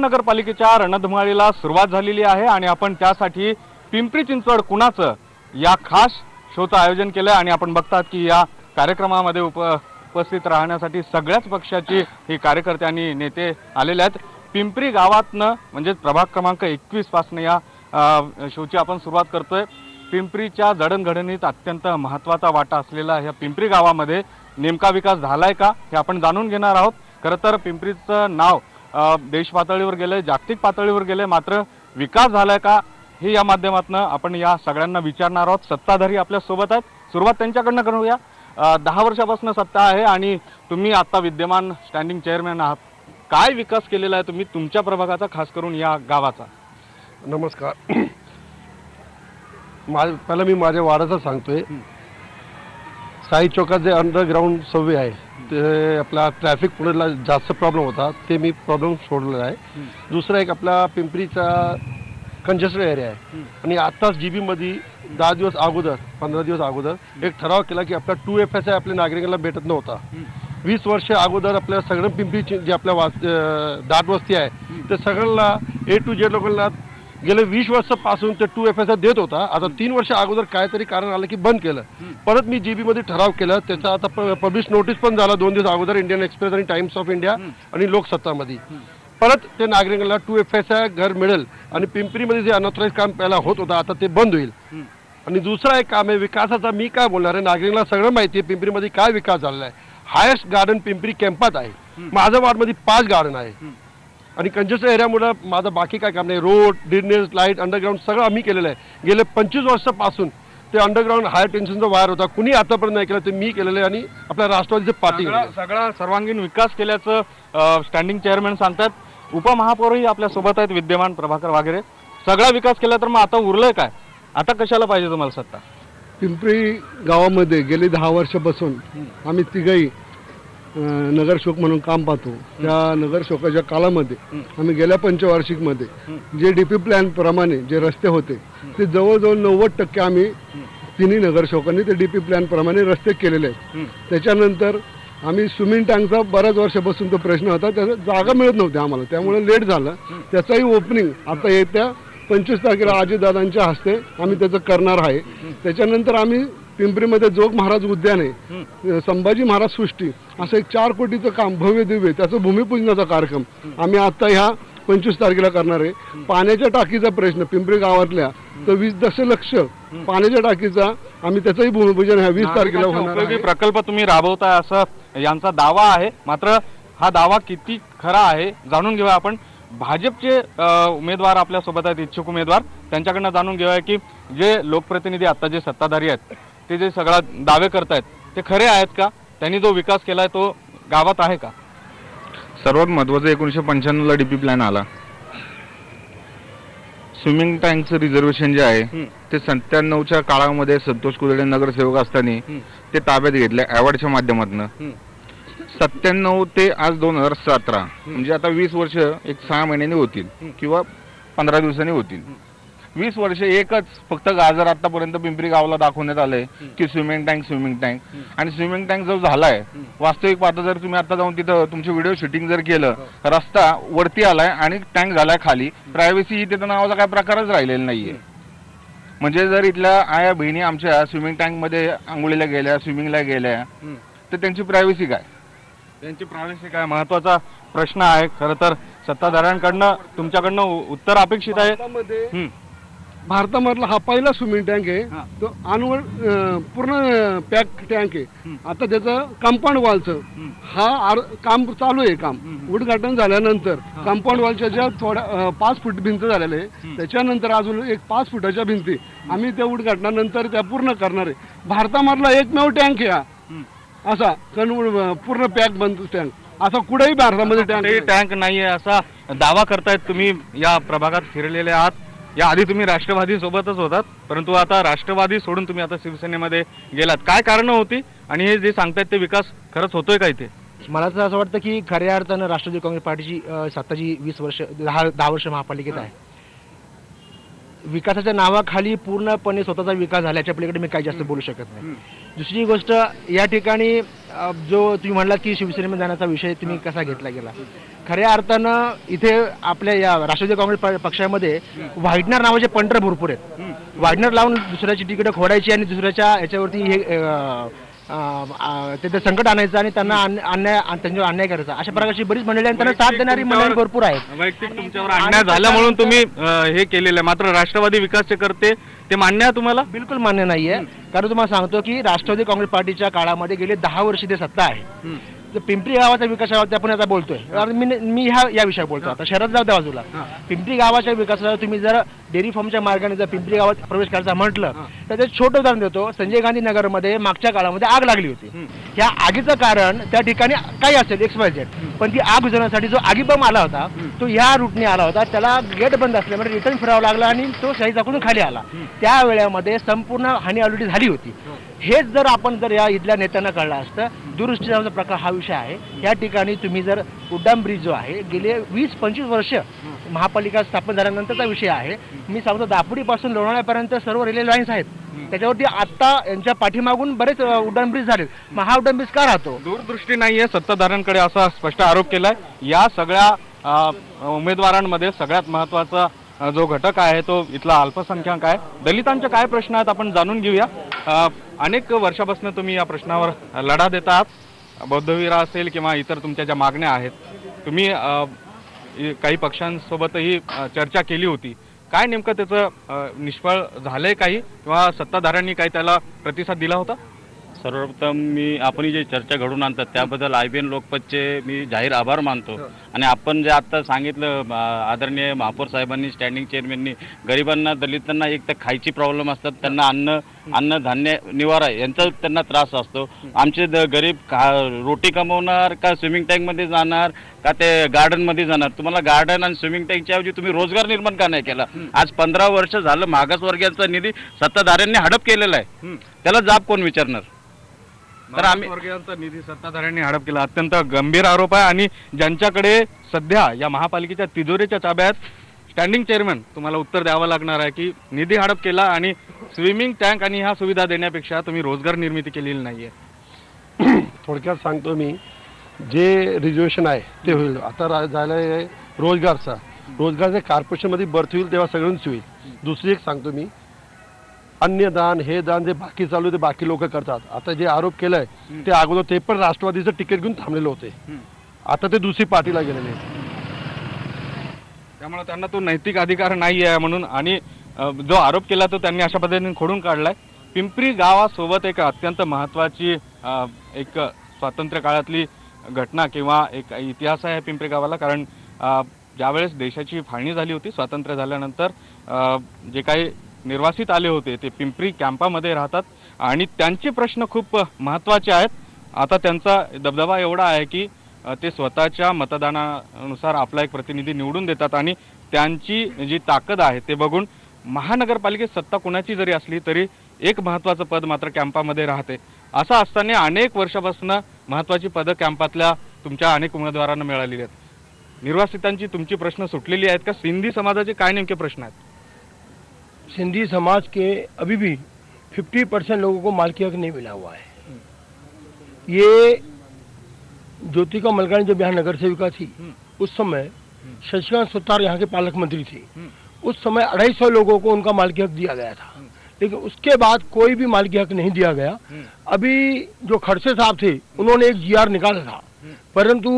महानगरपालिकेच्या रणधुमाळीला सुरुवात झालेली आहे आणि आपण त्यासाठी पिंपरी चिंचवड कुणाचं या खास शोचं आयोजन केलं आणि आपण बघतात की या कार्यक्रमामध्ये उप उपस्थित राहण्यासाठी सगळ्याच पक्षाची ही कार्यकर्ते आणि नेते आलेले आहेत. पिंपरी गावातनं म्हणजेच प्रभाग क्रमांक एकवीस पासनं या शोची आपण सुरुवात करतोय. पिंपरीच्या जडणघडणीत अत्यंत महत्त्वाचा वाटा असलेला ह्या पिंपरी गावामध्ये नेमका विकास झालाय का हे आपण जाणून घेणार आहोत. खरं तर पिंपरीचं नाव देश पातळीवर गेले जागतिक पातळीवर गेले मात्र विकास झालाय का हे या माध्यमातून आपण या सगळ्यांना विचारणार आहोत. सत्ताधारी आपल्यासोबत आहेत. सुरुवात त्यांच्याकडनं करूया. दहा वर्षापासून सत्ता आहे आणि तुम्ही आता विद्यमान स्टँडिंग चेअरमॅन आहात. काय विकास केलेला आहे तुम्ही तुमच्या प्रभागाचा खास करून या गावाचा? नमस्कार. माझ पहिलं मी माझ्या वाडाचं सांगतोय. साई चौकात जे अंडरग्राऊंड सव्वे आहे ते आपला ट्रॅफिक पुढेला जास्त प्रॉब्लेम होता ते मी प्रॉब्लेम सोडलेला आहे. दुसरा एक आपला पिंपरीचा कंजेस्टेड एरिया आहे. आणि आत्ताच जी बीमध्ये दहा दिवस अगोदर पंधरा दिवस अगोदर एक ठराव केला की आपला टू एफ एस आय आपल्या नागरिकांना भेटत नव्हता. वीस वर्ष अगोदर आपल्या सगळं पिंपरी जे आपल्या वास दाट वस्ती आहे ते सगळ्यांना ए टू जेड लोकांना गेले वीस वर्षापासून ते टू एफ एस देत होता. आता तीन वर्ष अगोदर काहीतरी कारण आलं की बंद केलं. परत मी जी मध्ये ठराव केला. त्याचा आता पब्लिश नोटीस पण झाला दोन दिवस अगोदर इंडियन एक्सप्रेस आणि टाइम्स ऑफ इंडिया आणि लोकसत्तामध्ये परत ते नागरिकांना टू एफ एस आय घर मिळेल आणि पिंपरीमध्ये जे अनऑथराईज काम पहिला होत होतं आता ते बंद होईल. आणि दुसरा एक काम आहे विकासाचा मी काय बोलणार आहे नागरिकांना सगळं माहिती आहे पिंपरीमध्ये काय विकास झालेला आहे. हायेस्ट गार्डन पिंपरी कॅम्पात आहे. माझ्या वार्डमध्ये पाच गार्डन आहे. आणि कंजेस्ट एरियामुळं माझं बाकी काय काम नाही. रोड ड्रेनेज लाइट अंडरग्राऊंड सगळं आम्ही केलेलं आहे. गेले पंचवीस वर्षापासून ते अंडरग्राऊंड हायर टेन्शनचा वायर होता. कुणी आतापर्यंत नाही केलं ते मी केलेलं आहे आणि आपल्या राष्ट्रवादीचे पार्टी सगळा सर्वांगीण विकास केल्याचं स्टँडिंग चेअरमॅन सांगतात. उपमहापौरही आपल्यासोबत आहेत विद्यमान प्रभाकर वगैरे सगळा विकास केला तर मग आता उरलंय काय? आता कशाला पाहिजे तुम्हाला सत्ता? पिंपरी गावामध्ये गेली दहा वर्षापासून आम्ही तिघही नगरशोक म्हणून काम पाहतो. त्या नगरशोकाच्या काळामध्ये आम्ही गेल्या पंचवार्षिकमध्ये जे डी पी प्लॅन प्रमाणे जे रस्ते होते ते जवळजवळ नव्वद टक्के आम्ही तिन्ही नगरसेवकांनी ते डी पी प्लॅन प्रमाणे रस्ते केलेले आहेत. त्याच्यानंतर आम्ही स्विमिंग टँकचा बऱ्याच वर्षापासून तो प्रश्न होता त्याला जागा मिळत नव्हती आम्हाला. त्यामुळे लेट झालं. त्याचाही ओपनिंग आता येत्या पंचवीस तारखेला अजितदादांच्या हस्ते आम्ही त्याचं करणार आहे. त्याच्यानंतर आम्ही पिंपरीमध्ये जोग महाराज उद्यान आहे संभाजी महाराज सृष्टी असं एक चार कोटीचं काम भव्य दिव्य त्याचं भूमिपूजनाचा कार्यक्रम आम्ही आता ह्या पंचवीस तारखेला करणार आहे. पाण्याच्या टाकीचा प्रश्न पिंपरी गावातल्या तर वीस दशलक्ष पाण्याच्या टाकीचा आम्ही त्याचंही भूमिपूजन ह्या वीस तारखेला होणार प्रकल्प तुम्ही राबवताय असं यांचा दावा आहे. मात्र हा दावा किती खरा आहे जाणून घेऊया आपण. भाजपचे उमेदवार आपल्यासोबत आहेत इच्छुक उमेदवार. त्यांच्याकडनं जाणून घेऊया की जे लोकप्रतिनिधी आता जे सत्ताधारी आहेत ते जे सगळा दावे करतायत ते खरे आहेत का? त्यांनी जो विकास केलाय तो गावात आहे का? सर्वात महत्वाचं एकोणीसशे पंच्याण्णवला डीपी प्लॅन आला. स्विमिंग टँकचं रिझर्वेशन जे आहे ते सत्त्याण्णवच्या काळामध्ये संतोष कुदळे नगरसेवक असताना ते ताब्यात घेतले अवॉर्डच्या माध्यमातून. सत्त्याण्णव ते आज दोन हजार सतरा. म्हणजे आता वीस वर्ष एक सहा महिन्यांनी होतील किंवा पंधरा दिवसांनी होतील. वीस वर्ष एकच फक्त गाजर आतापर्यंत पिंपरी गावाला दाखवण्यात आलंय की स्विमिंग टँक स्विमिंग टँक. आणि स्विमिंग टँक जो झालाय वास्तविक पाहता जर तुम्ही आता जाऊन तिथं तुमचे व्हिडिओ शूटिंग जर केलं रस्ता वरती आलाय आणि टँक झालाय खाली प्रायव्हसी ही तिथं नावाचा काय प्रकारच राहिलेला नाहीये. म्हणजे जर इथल्या आया बहिणी आमच्या स्विमिंग टँकमध्ये आंघोळीला गेल्या स्विमिंगला गेल्या तर त्यांची प्रायव्हसी काय? त्यांची प्रादेशिक काय महत्त्वाचा प्रश्न आहे? खरं तर सत्ताधाऱ्यांकडनं तुमच्याकडनं उत्तर अपेक्षित आहे. हं. भारतामधला हा पहिला स्विमिंग टँक आहे. तो अनवर अं, पूर्ण पॅक टँक आहे. आता त्याचं कंपाऊंड वॉलचं हा आर- काम चालू आहे काम. उद्घाटन झाल्यानंतर कंपाऊंड वॉलच्या ज्या थोड्या अं, पाच फूट भिंत झालेल्या आहे त्याच्यानंतर अजून एक पाच फुटाच्या भिंती. आम्ही त्या उद्घाटनानंतर त्या पूर्ण करणार आहे. भारतामधला एकमेव टँक आहे हा. असा कन- पूर्ण पॅक बनतो टँक. असा कुठेही भारतामध्ये टँक टँक नाहीये असा दावा करतायत तुम्ही या प्रभागात फिरलेले आहात. या आधी तुम्ही राष्ट्रवादी सोबतच होतात परंतु आता राष्ट्रवादी सोडून तुम्ही आता शिवसेनेमध्ये गेलात. काय कारण होती? आणि हे जे सांगतायत ते विकास खरंच होतोय का इथे? मला तर असं वाटतं की खऱ्या अर्थानं राष्ट्रवादी काँग्रेस पार्टीची अ, सत्ता जी वीस वर्ष दहा दहा वर्ष महापालिकेत आहे. विकासाच्या नावाखाली पूर्णपणे स्वतःचा विकास झाला याच्या पलीकडे मी काही जास्त बोलू शकत नाही. दुसरी गोष्ट या ठिकाणी जो तुम्ही म्हणलात की शिवसेनेमध्ये जाण्याचा विषय तुम्ही कसा घेतला गेला? खऱ्या अर्थानं इथे आपल्या या राष्ट्रवादी काँग्रेस पक्षामध्ये व्हाईटनर नावाचे पंटर भरपूर आहेत. व्हाईटनर लावून दुसऱ्याची तिकीटं खोडायची आणि दुसऱ्याच्या याच्यावरती हे अं, अं, अं, ते ते संकट आणायचं आणि त्यांना अन्य- अन्याय त्यांच्यावर अन्याय करायचा. अशा प्रकारची बरीच मंडळी आणि त्यांना साथ देणारी मंडळी भरपूर आहेत. वैयक्तिक तुमच्यावर अन्याय झाला म्हणून तुम्ही हे केलेलं आहे. मात्र राष्ट्रवादी विकासचे करते ते मान्य आहे तुम्हाला? बिलकुल मान्य नाहीये. कारण तुम्हाला सांगतो की राष्ट्रवादी काँग्रेस पार्टीच्या काळामध्ये गेले दहा वर्ष ते सत्ता आहे. पिंपरी गावाच्या विकासावरती आपण आता बोलतोय. कारण मी मी ह्या या विषयावर बोलतो आता. शहरात जाऊ त्या बाजूला पिंपरी गावाच्या विकासाला तुम्ही जर डेअरी फार्मच्या मार्गाने जर पिंपरी गावात प्रवेश करायचा म्हटलं तर ते छोटं उदाहरण देतो. संजय गांधी नगरमध्ये मागच्या काळामध्ये आग लागली होती. या आगीचं कारण त्या ठिकाणी काही असेल एक्स वाय झेड पण ती आग बुझवण्यासाठी जो आगीबम आला होता तो ह्या रूटने आला होता. त्याला गेट बंद असल्यामुळे रिटर्न फिरावं लागला आणि तो शाही चाकून खाली आला. त्या वेळेमध्ये संपूर्ण हानी ऑलरेडी झाली होती. हेच जर आपण जर या इथल्या नेत्यांना कळलं असतं दुरुस्तीचा प्रकार हा विषय आहे. या ठिकाणी तुम्ही जर उड्डाण ब्रिज जो आहे गेले वीस पंचवीस वर्ष महापालिका स्थापन झाल्यानंतरचा विषय आहे. मी सांगतो दापोडीपासून लोणावळ्यापर्यंत सर्व रेल्वे लाईन्स आहेत. त्याच्यावरती आता यांच्या पाठीमागून बरेच उड्डाण ब्रिज झाले. मग हा उड्डाण ब्रिज का राहतो? दूरदृष्टी नाहीये सत्ताधाऱ्यांकडे असा स्पष्ट आरोप केलाय. या सगळ्या उमेदवारांमध्ये सगळ्यात महत्त्वाचा जो घटक आहे तो इथला अल्पसंख्याक आहे. दलितांचे काय प्रश्न आहेत आपण जाणून घेऊया. अनेक वर्षापासून तुम्ही या प्रश्नावर लढा देत आहात. बौद्धवीरा असेल किंवा इतर तुमच्या ज्या मागण्या आहेत तुम्ही काही पक्षांसोबतही चर्चा केली होती. काय नेमकं त्याचं निष्फळ झालंय काही? किंवा सत्ताधाऱ्यांनी काही त्याला प्रतिसाद दिला होता? सर्वप्रथम मी आपण ही जी चर्चा घडून आणतात त्याबद्दल आय बी एन लोकपतचे मी जाहीर आभार मानतो. आणि आपण जे आता सांगितलं आदरणीय महापौर साहेबांनी स्टँडिंग चेअरमॅननी गरिबांना दलितांना एक तर खायची प्रॉब्लेम असतात त्यांना अन्न अन्न धान्य निवारा यांचा त्यांना त्रास असतो. आमचे द गरीब का रोटी कमवणार का स्विमिंग टँकमध्ये जाणार का ते गार्डनमध्ये जाणार? तुम्हाला गार्डन आणि स्विमिंग टँकच्या ऐवजी तुम्ही रोजगार निर्माण का नाही केला? आज पंधरा वर्ष झालं मागासवर्गीयांचा निधी सत्ताधाऱ्यांनी हडप केलेला आहे. त्याला जाब कोण विचारणार? तर आम्ही वर्गीयांचा निधी सत्ताधाऱ्यांनी हडप केला. अत्यंत गंभीर आरोप आहे आणि ज्यांच्याकडे सध्या या महापालिकेच्या तिजोरीच्या ताब्यात स्टँडिंग चेअरमॅन तुम्हाला उत्तर द्यावं लागणार आहे की निधी हडप केला आणि स्विमिंग टँक आणि ह्या सुविधा देण्यापेक्षा तुम्ही रोजगार निर्मिती केलेली नाहीये. थोडक्यात सांगतो मी. जे रिझर्वेशन आहे ते होईल. आता झालं आहे रोजगारचा. रोजगारच्या कॉर्पोरेशनमध्ये बर्थ होईल तेव्हा सगळ्यांच होईल. दुसरी एक सांगतो मी. अन्यदान हे दान जे बाकी चालू ते बाकी लोक करतात. आता जे आरोप केलाय ते अगोदर ते पण राष्ट्रवादीचं तिकीट घेऊन थांबलेले होते. आता ते दुसरी पार्टीला गेलेले आहेत. त्यामुळे त्यांना तो नैतिक अधिकार नाही आहे म्हणून आणि जो आरोप केला तो त्यांनी अशा पद्धतीने खोडून काढलाय. पिंपरी गावासोबत एक अत्यंत महत्त्वाची अ, एक स्वातंत्र्य काळातली घटना किंवा एक इतिहास आहे पिंपरी गावाला. कारण ज्यावेळेस देशाची फाळणी झाली होती स्वातंत्र्य झाल्यानंतर जे काही निर्वासित आले होते. ते पिंपरी कॅम्पामध्ये राहतात आणि त्यांचे प्रश्न खूप महत्त्वाचे आहेत. आता त्यांचा दबदबा एवढा आहे की ते स्वतःच्या मतदानानुसार आपला एक प्रतिनिधी निवडून देतात आणि त्यांची जी ताकद आहे ते बघून महानगरपालिकेत सत्ता कुणाची जरी असली तरी एक महत्त्वाचं पद मात्र कॅम्पामध्ये राहते. असं असताना अनेक वर्षापासून महत्त्वाची पदं कॅम्पातल्या तुमच्या अनेक उमेदवारांना मिळालेली आहेत. निर्वासितांची तुमची प्रश्न सुटलेली आहेत का? सिंधी समाजाचे काय नेमके प्रश्न आहेत? सिंधी समाज के अभी भी 50 परसेंट लोगों को मालकी हक नहीं मिला हुआ है। ये ज्योतिका मलकानी जब यहाँ नगर सेविका थी उस समय शशिकांत सुतार यहाँ के पालक मंत्री थे। उस समय अढ़ाई सौ लोगों को उनका मालकी हक दिया गया था। लेकिन उसके बाद कोई भी मालकी हक नहीं दिया गया। अभी जो खड़से साहब थे उन्होंने एक जीआर निकाला था। परंतु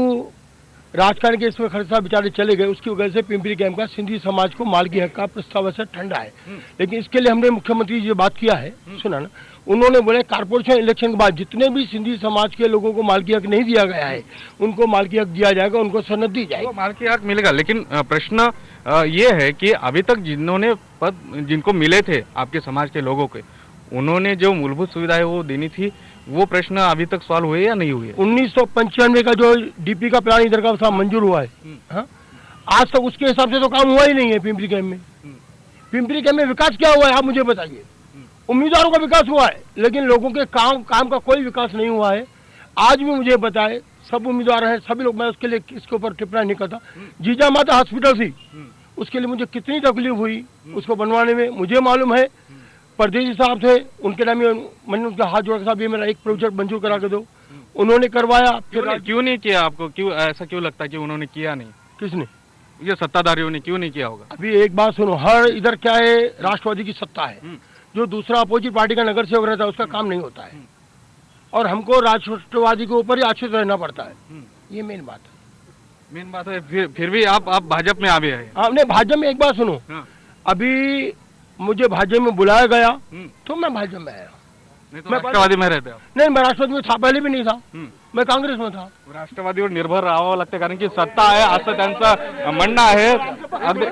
राजकारण के इसमें खड़से साहब बेचारे चले गए। उसकी वजह से पिंपरी कैंप का सिंधी समाज को मालकी हक का प्रस्ताव ऐसा ठंडा है। लेकिन इसके लिए हमने मुख्यमंत्री जी बात किया है। सुना ना? उन्होंने बोले कारपोरेशन इलेक्शन के बाद जितने भी सिंधी समाज के लोगों को मालकी हक नहीं दिया गया है उनको मालकी हक दिया जाएगा उनको सनद दी जाएगी। वो मालकी हक मिलेगा। लेकिन प्रश्न ये है कि अभी तक जिन्होंने पद जिनको मिले थे आपके समाज के लोगों के उन्होंने जो मूलभूत सुविधाएँ वो देनी थी वो प्रश्न अभी तक सॉल्व हुए या नहीं हुए? उन्नीस सौ पंचानवे का जो डीपी का प्लान इधर का मंजूर हुआ है। हाँ? आज तक उसके हिसाब से तो काम हुआ ही नहीं है पिंपरी कैम्प में। पिंपरी कैम्प में विकास क्या हुआ है आप मुझे बताइए। उम्मीदवारों का विकास हुआ है लेकिन लोगों के काम काम का कोई विकास नहीं हुआ है। आज भी मुझे बताए सब उम्मीदवार हैं सभी लोग मैं उसके लिए इसके ऊपर टिप्पणी नहीं करता। जीजा माता हॉस्पिटल थी। उसके लिए मुझे कितनी तकलीफ़ हुई उसको बनवाने में मुझे मालूम है। परदेसी साहब थे उनके नाम में मैंने उनका हाथ जोड़ के साहब ये मेरा एक प्रोजेक्ट मंजूर करा के दो। उन्होंने करवाया क्यों नहीं क्यों नहीं किया आपको? क्यों ऐसा क्यों लगता है कि उन्होंने किया नहीं? किसने? ये सत्ताधारियों ने क्यों नहीं किया होगा? अभी एक बात सुनो हर इधर क्या है राष्ट्रवादी की सत्ता है। हम्म। जो दूसरा अपोजिट पार्टी का नगर सेवक रहता है उसका काम नहीं होता है। और हमको राष्ट्रवादी के ऊपर ही आश्रित रहना पड़ता है। ये मेन बात है। मेन बात है फिर फिर भी आप आप भाजपा में आ गए है हमने भाजपा में एक बात सुनो। हाँ। अभी मुझे भाजपा में बुलाया गया। तो मैं भाजपा में आया नहीं तो मैं राष्ट्रवादी में रहते आप नहीं मैं राष्ट्रवादी में था पहले भी नहीं था. मैं कांग्रेस में था। राष्ट्रवादीवर निर्भर राहावं लागतं कारण की सत्ता आहे असं त्यांचं म्हणणं आहे. अगदी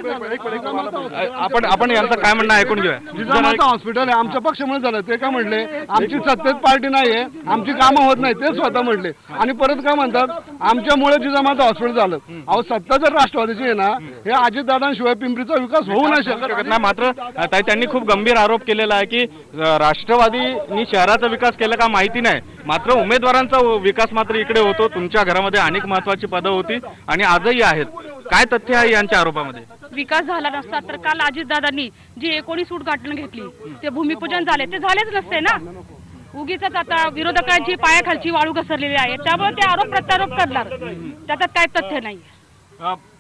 आपण आपण यांचं काय म्हणणं ऐकून घेऊया. जिजामाता हॉस्पिटल आहे आमच्या पक्षामुळे झालं ते काय म्हणले? आमची सत्तेत पार्टी नाहीये आमची कामं होत नाही ते स्वतः म्हणले. आणि परत काय म्हणतात? आमच्यामुळे जिजामाता हॉस्पिटल झालं. अहो सत्ता जर राष्ट्रवादीची आहे ना हे अजितदादांशिवाय पिंपरीचा विकास होऊ नाही शकत. शकत नाही. मात्र ताई त्यांनी खूप गंभीर आरोप केलेला आहे की अ, राष्ट्रवादीनी शहराचा विकास केला का माहिती नाही. मात्र उमेदवारांचा विकास मात्र इकडे होतो. तुमच्या घरामध्ये अनेक महत्वाची पदं होती आणि आजही आहेत. काय तथ्य आहे यांच्या आरोपामध्ये? विकास झाला नसता तर काल अजितदादांनी जी एकोणीस उद्घाटन घेतली ते भूमिपूजन झाले. ते झालेच नसते ना? उगीच आता विरोधकांची पायाखालची वाळू घसरलेली आहे. त्यामुळे ते आरोप प्रत्यारोप करणार. त्याच्यात काय तथ्य नाही.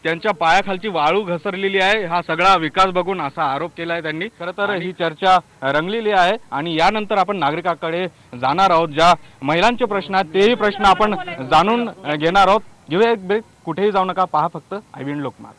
त्यांच्या पायाखालची वाळू घसरलेली आहे. हा सगळा विकास बघून असा आरोप केला आहे त्यांनी. खरं तर ही चर्चा रंगलेली आहे आणि यानंतर आपण नागरिकाकडे जाणार आहोत. ज्या महिलांचे प्रश्न आहेत तेही प्रश्न आपण जाणून घेणार आहोत. घेऊया एक ब्रेक कुठेही जाऊ नका. पहा फक्त आय विन लोकमात.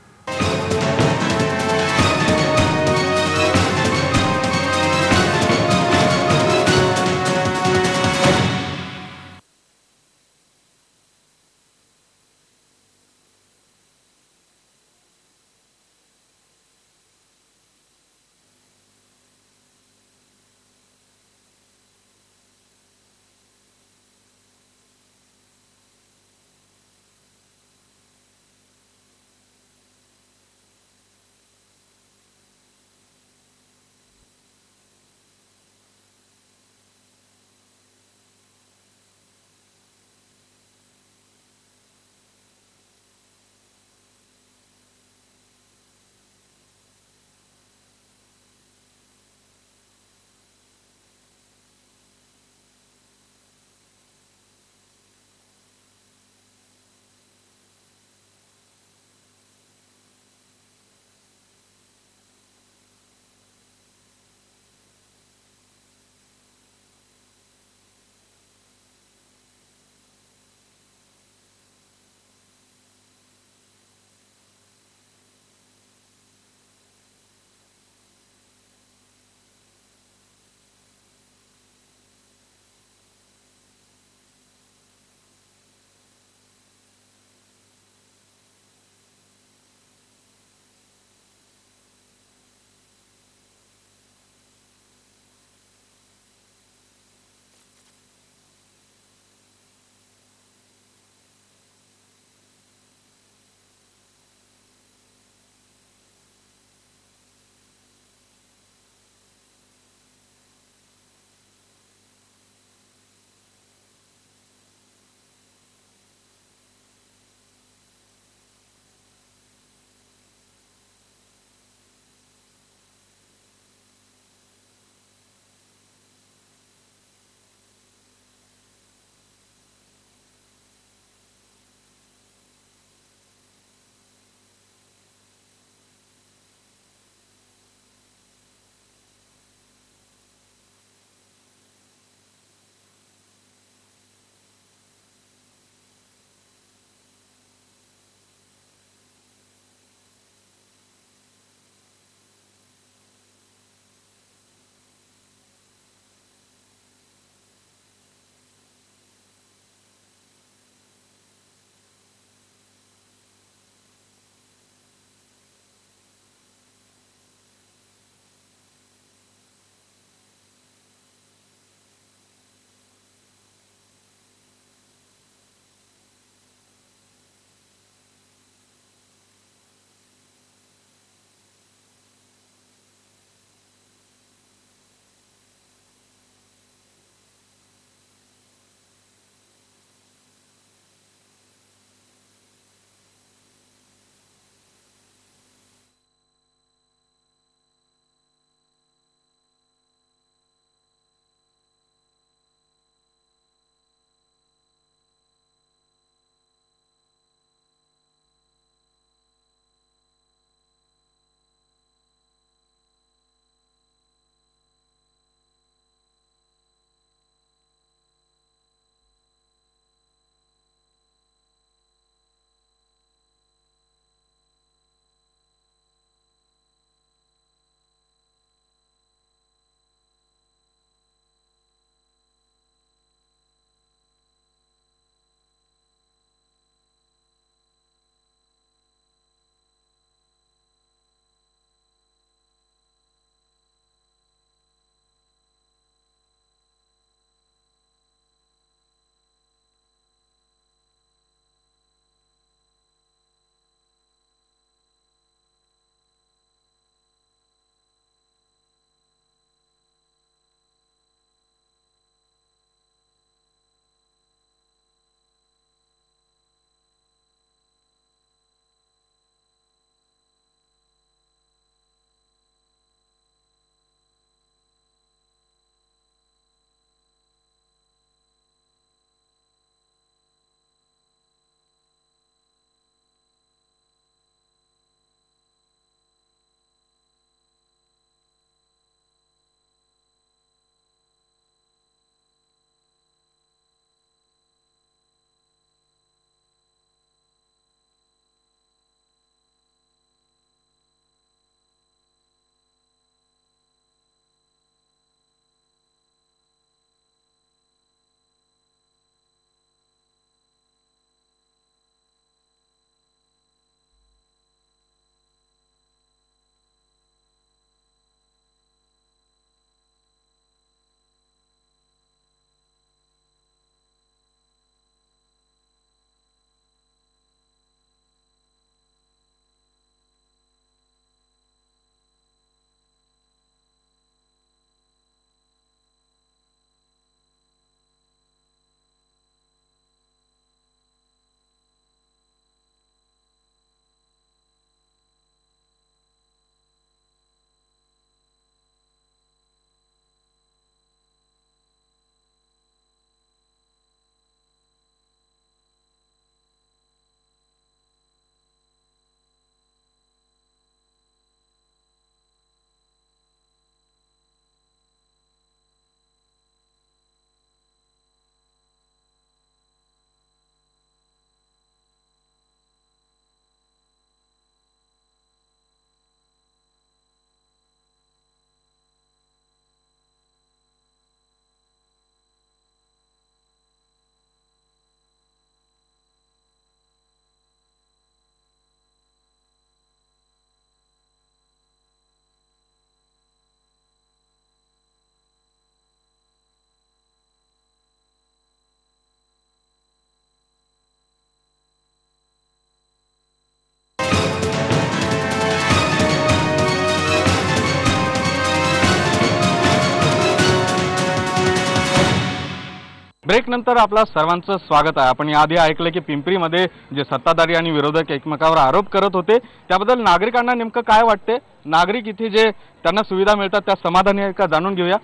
ब्रेक नंतर आपला सर्वांचं स्वागत आहे. आपण याआधी ऐकलं की पिंपरीमध्ये जे सत्ताधारी आणि विरोधक एकमेकावर आरोप करत होते त्याबद्दल नागरिकांना नेमकं काय वाटते नागरिक इथे जे त्यांना सुविधा मिळतात त्या समाधानी आहे का जाणून घेऊया.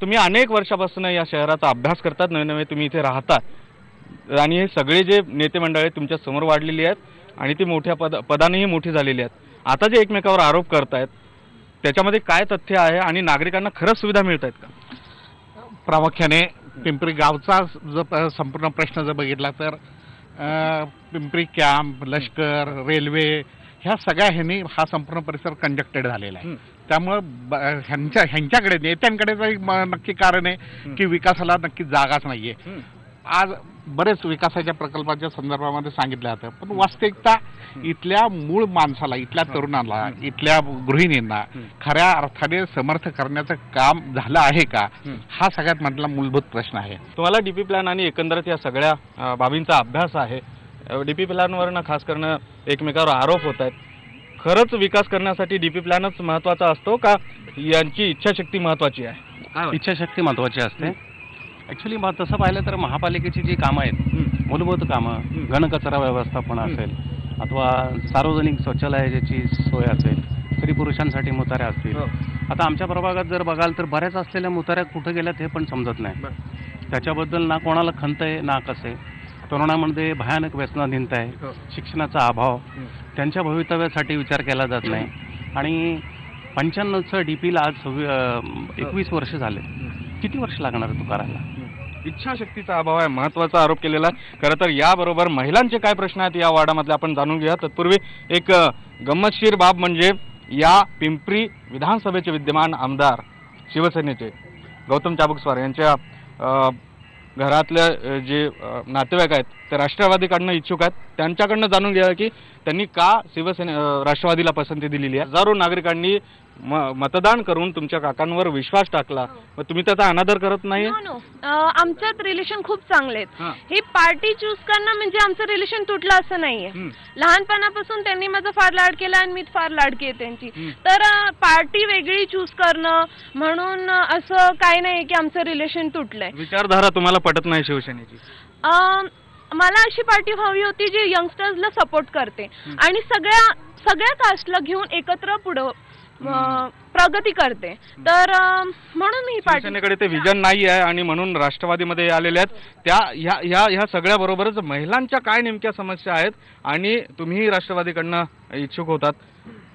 तुम्ही अनेक वर्षापासून या शहराचा अभ्यास करतात नवे नवे तुम्ही इथे राहता. आणि हे सगळे जे नेते मंडळी तुमच्यासमोर वाढलेली आहेत आणि ती मोठ्या पद पदानेही मोठी झालेली आहेत. आता जे एकमेकावर आरोप करतायत त्याच्यामध्ये काय तथ्य आहे आणि नागरिकांना खरंच सुविधा मिळत आहेत का? प्रामुख्याने पिंपरी गावचा जर संपूर्ण प्रश्न जर बघितला तर पिंपरी कॅम्प लष्कर रेल्वे ह्या सगळ्या ह्यांनी हा संपूर्ण परिसर कंजक्टेड झालेला आहे. त्यामुळं ह्यांच्या ह्यांच्याकडे नेत्यांकडेच एक नक्की कारण आहे की विकासाला नक्की जागाच नाहीये. आज बरेच विकासाच्या प्रकल्पाच्या संदर्भामध्ये सांगितलं जातं. पण वास्तविकता इथल्या मूळ माणसाला इथल्या तरुणाला इथल्या गृहिणींना खऱ्या अर्थाने समर्थ करण्याचं काम झालं आहे का? हा सगळ्यात मधला मूलभूत प्रश्न आहे. तुम्हाला डीपी प्लॅन आणि एकंदरीत या सगळ्या बाबींचा अभ्यास आहे. डीपी प्लॅनवरनं खास करणं एकमेकावर आरोप होत आहेत. खरंच विकास करण्यासाठी डीपी प्लॅनच महत्त्वाचा असतो का? यांची इच्छाशक्ती महत्वाची आहे? इच्छाशक्ती महत्वाची असते. ॲक्च्युली तसं पाहिलं तर महापालिकेची जी कामं आहेत मूलभूत कामं घनकचरा व्यवस्थापन असेल अथवा सार्वजनिक शौचालयाची सोय असेल स्त्री पुरुषांसाठी मुताऱ्या असतील. आता आमच्या प्रभागात जर बघाल तर बऱ्याच असलेल्या मुताऱ्या कुठं गेल्यात हे पण समजत नाही. त्याच्याबद्दल ना कोणाला खंत आहे ना कसं. आहे तरुणामध्ये भयानक व्यसनाधीनता आहे. शिक्षणाचा अभाव. त्यांच्या भवितव्यासाठी विचार केला जात नाही. आणि पंच्याण्णवचं डी पीला आज सव्वी एकवीस वर्ष झाले. किती वर्ष लागणार तू करायला? इच्छाशक्तीचा अभाव आहे महत्त्वाचा आरोप केलेला आहे. खरं तर याबरोबर महिलांचे काय प्रश्न आहेत या वार्डामधले आपण जाणून घेऊया. तत्पूर्वी एक गंमतशीर बाब म्हणजे या पिंपरी विधानसभेचे विद्यमान आमदार शिवसेनेचे गौतम चाबुकस्वार यांच्या घरातल्या घरातले जे नातेवाईक आहेत ते राष्ट्रवादीकडनं इच्छुक आहेत. त्यांच्याकडनं जाणून घ्या की त्यांनी का शिवसेने राष्ट्रवादीला पसंती दिलेली आहे. हजारो नागरिकांनी म मतदान करून तुमच्या काकांवर विश्वास टाकला. मग तुम्ही त्याचा अनादर करत नाही? आमच्यात रिलेशन खूप चांगले हां. आहेत. ही. पार्टी चूज करणं म्हणजे आमचं रिलेशन तुटलं असं नाहीये. हं. लहानपणापासून त्यांनी माझा फार लाड केला आणि मी फार लाडकी आहे त्यांची. हं. तर पार्टी वेगळी चूज करणं म्हणून अं, असं काही नाही की आमचं रिलेशन तुटलंय. विचारधारा तुम्हाला पटत नाही शिवसेनेची? अं, मला अशी पार्टी हवी होती जी यंगस्टर्सला सपोर्ट करते. आणि सगळ्या सगळ्या कास्टला घेऊन एकत्र पुढं अं, प्रगती करते. तर अं, म्हणून मी ही शिवसेनेकडे ते विजन नाही आहे आणि म्हणून राष्ट्रवादीमध्ये आलेले आहेत. त्या ह्या ह्या ह्या सगळ्या बरोबरच महिलांच्या काय नेमक्या समस्या आहेत आणि तुम्हीही राष्ट्रवादीकडनं इच्छुक होतात.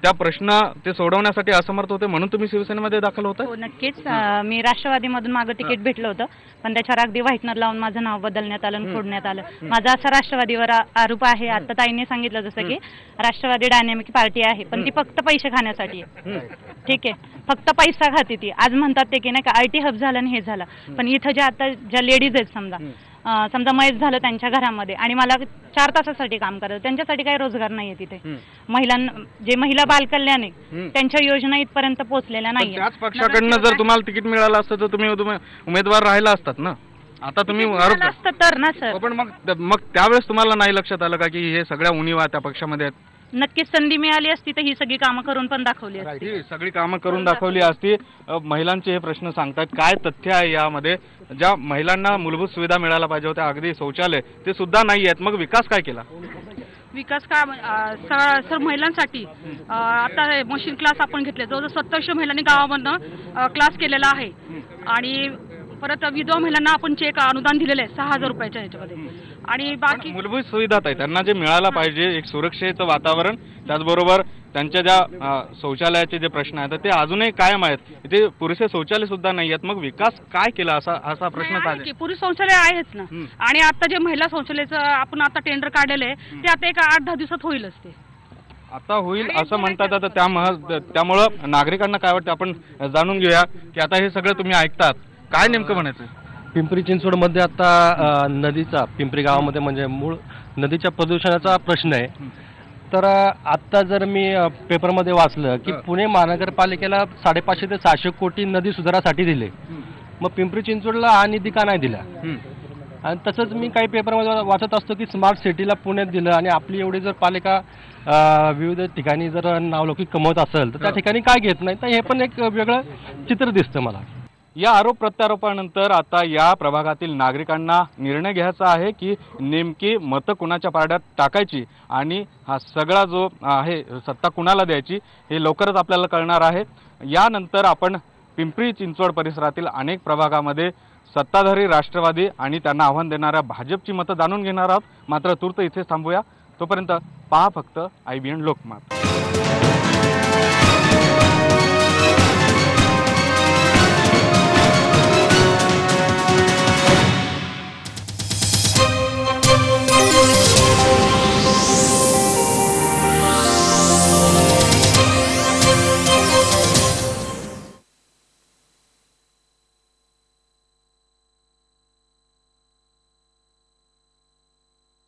त्या प्रश्न ते सोडवण्यासाठी असमर्थ होते म्हणून तुम्ही शिवसेनेमध्ये दाखल होता हो नक्कीच. अं, मी राष्ट्रवादीमधून मागं तिकीट भेटलं होतं पण त्याच्यावर अगदी व्हाईटनर लावून माझं नाव बदलण्यात आलं आणि फोडण्यात आलं. माझा असा राष्ट्रवादीवर आ- आरोप आहे आता ताईने सांगितलं जसं की राष्ट्रवादी डायनॅमिक पार्टी आहे पण ती फक्त पैसे खाण्यासाठी आहे. ठीक आहे. फक्त पैसा खाते ती. आज म्हणतात ते की नाही का आय टी हब झालं आणि हे झालं. पण इथं ज्या आता ज्या लेडीज आहेत समजा समजा मयत झालं त्यांच्या घरामध्ये आणि मला चार तासासाठी काम करायचं त्यांच्यासाठी काही रोजगार नाहीये तिथे. महिलांना जे महिला बालकल्याण आहे त्यांच्या योजना इथपर्यंत पोहोचलेल्या नाहीये त्याच पक्षाकडनं जर तुम्हाला तिकीट मिळालं असतं तर तुम्ही उमेदवार राहिला असतात ना? आता तुम्ही असतं तर ना सर. हो, पण मग मग त्यावेळेस तुम्हाला नाही लक्षात आलं का की हे सगळ्या उणीवा त्या पक्षामध्ये आहेत? नक्कीच संधी मिळाली असती तर ही सगळी कामं करून पण दाखवली असती. ही सगळी कामं करून दाखवली असती. अ, महिलांचे हे प्रश्न सांगतात काय तथ्य आहे यामध्ये? ज्या महिलांना मूलभूत सुविधा मिळायला पाहिजे होत्या अगदी शौचालय ते सुद्धा नाही आहेत. मग विकास काय केला? विकास का सर सर महिलांसाठी. अ, आता मशीन क्लास आपण घेतले. जवळजवळ सत्तावीसशे महिलांनी गावामधनं क्लास केलेला आहे. आणि परत विधवा महिलांना आपण चेक अनुदान दिलेलं आहे सहा हजार रुपयाच्या ह्याच्यामध्ये. आणि बाकी मूलभूत सुविधा आहेत. त्यांना जे मिळायला पाहिजे एक सुरक्षेचं वातावरण त्याचबरोबर त्यांच्या ज्या शौचालयाचे जे प्रश्न आहेत ते अजूनही कायम आहेत. इथे पुरेसे शौचालय सुद्धा नाही आहेत. मग विकास काय केला असा असा प्रश्न पुरुष शौचालय आहेच ना. आणि आता जे महिला शौचालयाचं आपण आता टेंडर काढलेलं आहे ते आता एक आठ दहा दिवसात होईलच ते. आता होईल असं म्हणतात आता त्यामुळं नागरिकांना काय वाटतं आपण जाणून घेऊया की आता हे सगळं तुम्ही ऐकतात. काय नेमकं म्हणायचं पिंपरी चिंचवडमध्ये आता अ, नदीचा पिंपरी गावामध्ये म्हणजे मूळ नदीच्या प्रदूषणाचा प्रश्न आहे. तर अ, आत्ता जर मी अ, पेपरमध्ये वाचलं की पुणे महानगरपालिकेला साडेपाचशे ते सहाशे कोटी नदी सुधारासाठी दिले. मग पिंपरी चिंचवडला हा निधी का नाही दिला? आणि तसंच मी काही पेपरमध्ये वा- वाचत असतो की स्मार्ट सिटीला पुण्यात दिलं आणि आपली एवढी जर पालिका अ, विविध ठिकाणी जर नावलौकिक कमवत असेल तर त्या ठिकाणी काय घेत नाही? तर हे पण एक वेगळं चित्र दिसतं मला. या आरोप प्रत्यारोपानंतर आता या प्रभागातील नागरिकांना निर्णय घ्यायचा आहे की नेमकी मतं कुणाच्या पारड्यात टाकायची आणि हा सगळा जो आहे सत्ता कुणाला द्यायची हे लवकरच आपल्याला कळणार आहे. यानंतर आपण पिंपरी चिंचवड परिसरातील अनेक प्रभागामध्ये सत्ताधारी राष्ट्रवादी आणि त्यांना आव्हान देणाऱ्या भाजपची मतं जाणून घेणार आहोत. मात्र तूर्त इथेच थांबूया. तोपर्यंत पहा फक्त आय बी एन लोकमत.